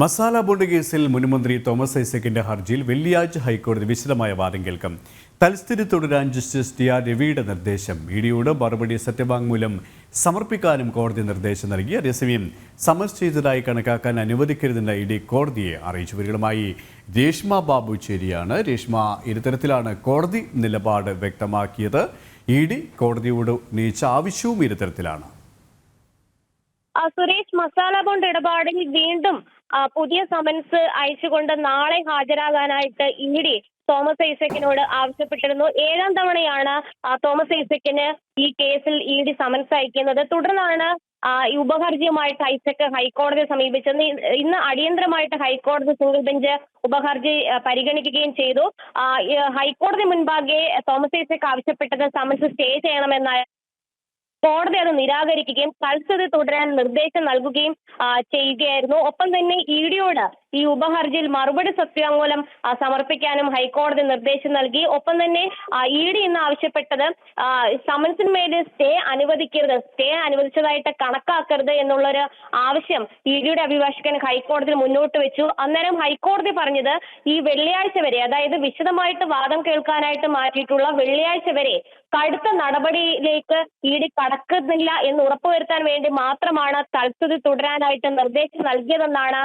Masala bond കേസിൽ മുൻമന്ത്രി Thomas ഐസക്കിന്റെ ഹർജിയിൽ വെള്ളിയാഴ്ച ഹൈക്കോടതി വിശദമായ വാദം കേൾക്കും. തൽസ്ഥിതി തുടരാൻ ജസ്റ്റിസ് ടി ആർ രവിയുടെ നിർദ്ദേശം. ഇഡിയോട് മറുപടി സത്യവാങ്മൂലം സമർപ്പിക്കാനും കോടതി നിർദ്ദേശം നൽകി. അതേസമയം സമൻസ് ചെയ്തതായി കണക്കാക്കാൻ അനുവദിക്കരുതെന്ന ഇ ഡി കോടതിയെ അറിയിച്ചു. ഇവരുമായി രേഷ്മ ബാബു ചേരിയാണ്. രേഷ്മ ഇരുതരത്തിലാണ് കോടതി നിലപാട് വ്യക്തമാക്കിയത്. ഇ ഡി കോടതിയോട് ഉന്നയിച്ച ആവശ്യവും ഇരുതരത്തിലാണ്. സുരേഷ് മസാല ബോണ്ട് ഇടപാടിൽ വീണ്ടും പുതിയ സമൻസ് അയച്ചുകൊണ്ട് നാളെ ഹാജരാകാനായിട്ട് ഇ തോമസ് ഐസക്കിനോട് ആവശ്യപ്പെട്ടിരുന്നു. ഏഴാം തവണയാണ് തോമസ് ഐസക്കിന് ഈ കേസിൽ ഇ ഡി സമൻസ് അയക്കുന്നത്. തുടർന്നാണ് ഉപഹർജിയുമായിട്ട് ഐസക്ക് ഹൈക്കോടതിയെ സമീപിച്ചത്. ഇന്ന് അടിയന്തരമായിട്ട് ഹൈക്കോടതി സിംഗിൾ ബെഞ്ച് ഉപഹർജി പരിഗണിക്കുകയും ചെയ്തു. ഹൈക്കോടതി മുൻപാകെ തോമസ് ഐസക്ക് ആവശ്യപ്പെട്ടത് സമൻസ് സ്റ്റേ ചെയ്യണമെന്നായിരുന്നു കോടതി അത് നിരാകരിക്കുകയും തൽസ്ഥിതി തുടരാൻ നിർദ്ദേശം നൽകുകയും ചെയ്യുകയായിരുന്നു. ഒപ്പം തന്നെ ഇ ഡിയോട് ഈ ഉപഹർജിയിൽ മറുപടി സത്യാങ്കൂലം ആ, സമർപ്പിക്കാനും ഹൈക്കോടതി നിർദ്ദേശം നൽകി. ഒപ്പം തന്നെ ഇ ഡി ഇന്ന് ആവശ്യപ്പെട്ടത് സമൻസിന്മേൽ സ്റ്റേ അനുവദിക്കരുത്. സ്റ്റേ അനുവദിച്ചതായിട്ട് കണക്കാക്കരുത് എന്നുള്ളൊരു ആവശ്യം ഇ ഡിയുടെ അഭിഭാഷകൻ ഹൈക്കോടതിയിൽ മുന്നോട്ട് വെച്ചു. അന്നേരം ഹൈക്കോടതി പറഞ്ഞത് ഈ വെള്ളിയാഴ്ച വരെ അതായത് വിശദമായിട്ട് വാദം കേൾക്കാനായിട്ട് മാറ്റിയിട്ടുള്ള വെള്ളിയാഴ്ച വരെ കടുത്ത നടപടിയിലേക്ക് ഡി കടക്കുന്നില്ല എന്ന് ഉറപ്പുവരുത്താൻ വേണ്ടി മാത്രമാണ് തൽസ്ഥിതി തുടരാനായിട്ട് നിർദ്ദേശം നൽകിയതെന്നാണ്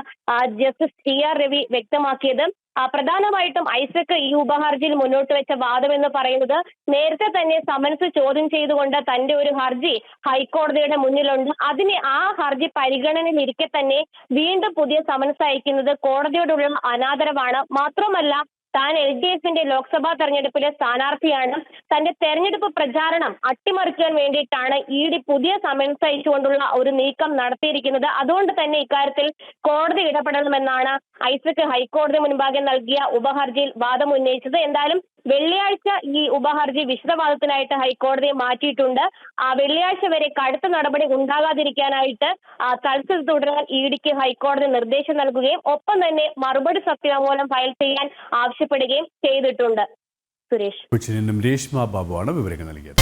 ജസ്റ്റിസ് ടി ആർ രവി വ്യക്തമാക്കിയത്. പ്രധാനമായിട്ടും ഐസക് ഈ ഉപഹർജിയിൽ മുന്നോട്ട് വെച്ച വാദം എന്ന് പറയുന്നത് നേരത്തെ തന്നെ സമൻസ് ചോദ്യം ചെയ്തുകൊണ്ട് തന്റെ ഒരു ഹർജി ഹൈക്കോടതിയുടെ മുന്നിലുണ്ട്. അതിനെ ആ ഹർജി പരിഗണനയിലിരിക്കെ തന്നെ വീണ്ടും പുതിയ സമൻസ് അയക്കുന്നത് കോടതിയോടുള്ള അനാദരവാണ്. മാത്രമല്ല താൻ എൽ ഡി എഫിന്റെ ലോക്സഭാ തെരഞ്ഞെടുപ്പിലെ സ്ഥാനാർത്ഥിയാണ്. തന്റെ തെരഞ്ഞെടുപ്പ് പ്രചാരണം അട്ടിമറിക്കാൻ വേണ്ടിയിട്ടാണ് ഇ ഡി പുതിയ സമൻസ് അയച്ചുകൊണ്ടുള്ള ഒരു നീക്കം നടത്തിയിരിക്കുന്നത്. അതുകൊണ്ട് തന്നെ ഇക്കാര്യത്തിൽ കോടതി ഇടപെടണമെന്നാണ് ഐസക് ഹൈക്കോടതി മുൻപാകെ നൽകിയ ഉപഹർജിയിൽ വാദം ഉന്നയിച്ചത് എന്തായാലും വെള്ളിയാഴ്ച ഈ ഉപഹർജി വിശദവാദത്തിനായിട്ട് ഹൈക്കോടതിയെ മാറ്റിയിട്ടുണ്ട്. ആ വെള്ളിയാഴ്ച വരെ കടുത്ത നടപടി ഉണ്ടാകാതിരിക്കാനായിട്ട് ആ, തൽസ്ഥിതി തുടരാൻ ഇ ഡിക്ക് ഹൈക്കോടതി നിർദ്ദേശം നൽകുകയും ഒപ്പം തന്നെ മറുപടി സത്യവാങ്മൂലം ഫയൽ ചെയ്യാൻ ആവശ്യപ്പെടുകയും ചെയ്തിട്ടുണ്ട്. സുരേഷ്. രേഷ്മ ബാബുവാണ് വിവരങ്ങൾ നൽകിയത്.